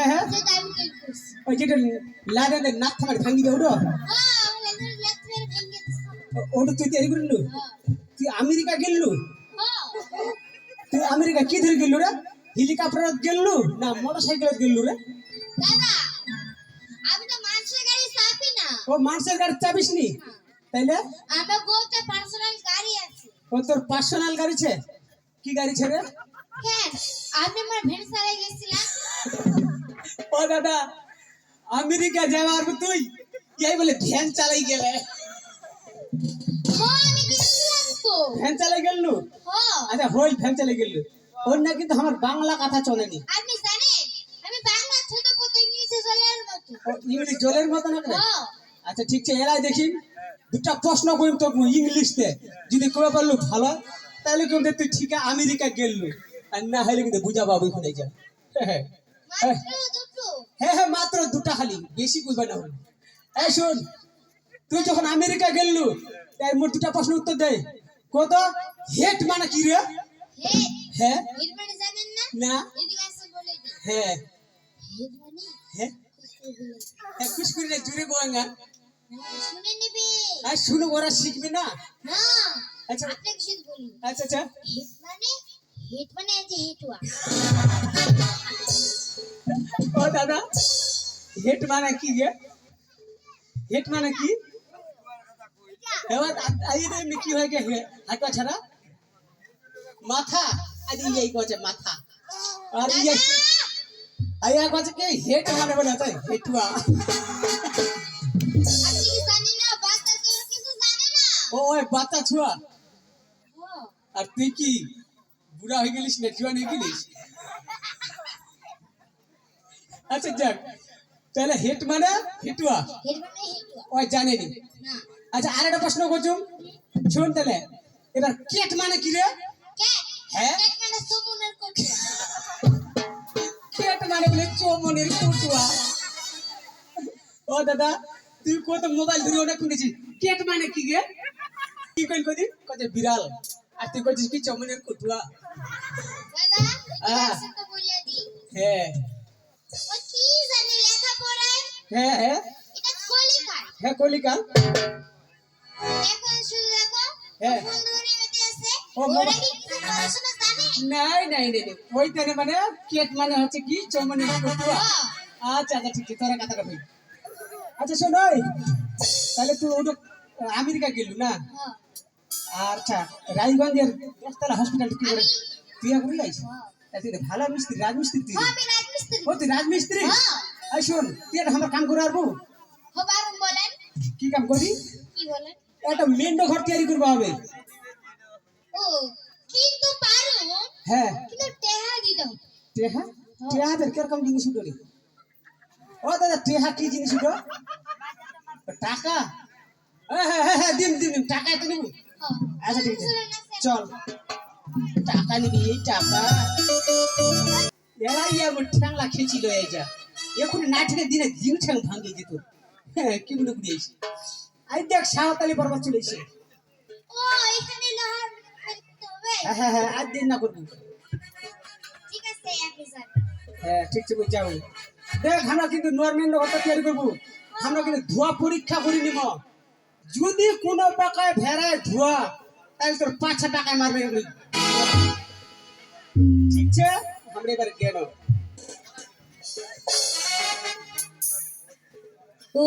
হ্যাঁ হ্যাঁ। ওই যেটা লাদাদের নাক থামার ভাঙি দেয় ওটা। হ্যাঁ তুই তৈরি করলু? হ্যাঁ তুই আমেরিকা গেললু? হ্যাঁ তুই আমেরিকা কি ধরে গেলু রে? হেলিকপ্টারত গেললু? না মোটর সাইকেলত গেললু রে? দাদা আমি তো মানুষের গাড়ি চাপি না। ও মানুষের গাড়ি চাবিস নি? তাইলে? আমার গোতে পার্সোনাল গাড়ি আছে। ও তোর পার্সোনাল গাড়ি ছে? কি গাড়ি ছে রে? দাদা আমেরিকা যাওয়ার তুই এই বলে ভ্যান চালাই গেলে। হ্যাঁ ভ্যান চালাই গেললু হ্যাঁ। আচ্ছা হই ভ্যান চালাই গেললু ওর না কিন্তু আমার বাংলা কথা চলেনি আপনি জানেন আমি বাংলা ছোট পথে ইংলিশে চলার মতো। ইংলিশ জলের মতো না হ্যাঁ। আচ্ছা ঠিক আছে এলাই দেখি। দুটা প্রশ্ন করিম তো ইংলিশতে। যদি কবে পারলু ভালো তাহলে কিন্তু তুই ঠিক আমেরিকা গেললু আর না হলে কিন্তু বুঝা পাবো এখানে যা হ্যাঁ হ্যাঁ হ্যাঁ মাত্র দুটা খালি। বেশি বুঝবে না এই শোন তুই যখন আমেরিকা গেললু তাই মোট দুটা প্রশ্ন উত্তর দে। কত? হেট মানে কি রে? হ্যাঁ। মানে না? হ্যাঁ। মানে? হ্যাঁ। হ্যাঁ করে জুড়ে গোয়াঙ্গা শুনে নেবে। আর শুনো ওরা শিখবে না? না। আচ্ছা। আপনাকে শুধু বলি। আচ্ছা আচ্ছা। হেড মানে? হেড মানে যে হেটুয়া। ও দাদা? হেট মানে কি গে হেট মানে কি? মানে বাচ্চা ছুয়া। আর তুই কি? বুড়া হয়ে গেলিস না? জুয়ান হয়ে গেলিস? আচ্ছা যাক। তাহলে হেট মানে হেটুয়া? মানে ওই জানেনি। না। আচ্ছা আর একটা প্রশ্ন করছুম। শোন তাহলে এবার কেট মানে কি রে? হ্যাঁ? ক্যাট মানে কেট মানে বলে চৌমনের কুটুয়া ও দাদা তুই কত মোবাইল ধরে ওটা শুনেছি। কেট মানে কি গে? কি কইল কদি কত বিড়াল। আর তুই কইছিস কি চৌমনের কুটুয়া দাদা হ্যাঁ। হ্যাঁ হ্যাঁ। এটা হ্যাঁ এখন দেখো হ্যাঁ। নাই নাই। ওই মানে কেট মানে হচ্ছে কি? হ্যাঁ। আচ্ছা আচ্ছা ঠিক আছে তোরা কথাটা বল আচ্ছা তাহলে তুই ওটা আমেরিকা গেলু না? আচ্ছা রাজগঞ্জের দশতলা হসপিটাল কি করে তুই এখন ভালো মিস্ত্রি রাজমিস্ত্রি তুই। ও তুই রাজমিস্ত্রি? হ্যাঁ। শোন তুই আমার কাম করে বলেন। কি কাম করি কি বলেন? একটা মেন্ডো ঘর তৈরি করব হবে ও কিন্তু পারুম হ্যাঁ। কিন্তু টেহা দিতে হবে টেহা? টেহাদের কীরকম জিনিস উঠো ও দাদা টেহা কি জিনিস উঠো? টাকা? হ্যাঁ হ্যাঁ হ্যাঁ হ্যাঁ টাকা নিবি। আচ্ছা ঠিক আছে। চল। টাকা নিবি এই টাকা। এরা ইয়া ঠ্যাংলা খেয়েছিল এই যা। এখন না ঠেকে দিনে জিন ঠ্যাং ভাঙিয়ে যেত হ্যাঁ কি মনে করি এসে। আই দেখ সাঁওতালি পর্বত চলে এসে। হ্যাঁ হ্যাঁ হ্যাঁ দিন না করব। ঠিক আছে হ্যাঁ ঠিক আছে যাও। দেখ আমরা কিন্তু নর্মেন্ড ঘরটা তৈরি করব। আমরা কিন্তু ধোয়া পরীক্ষা করে নিব। যদি কোনো প্রকার ভেড়ায় ধোয়া তাহলে তোর পাঁচ ছ টাকায় মারবে। ঠিক আছে? আমরা এবার গেল ও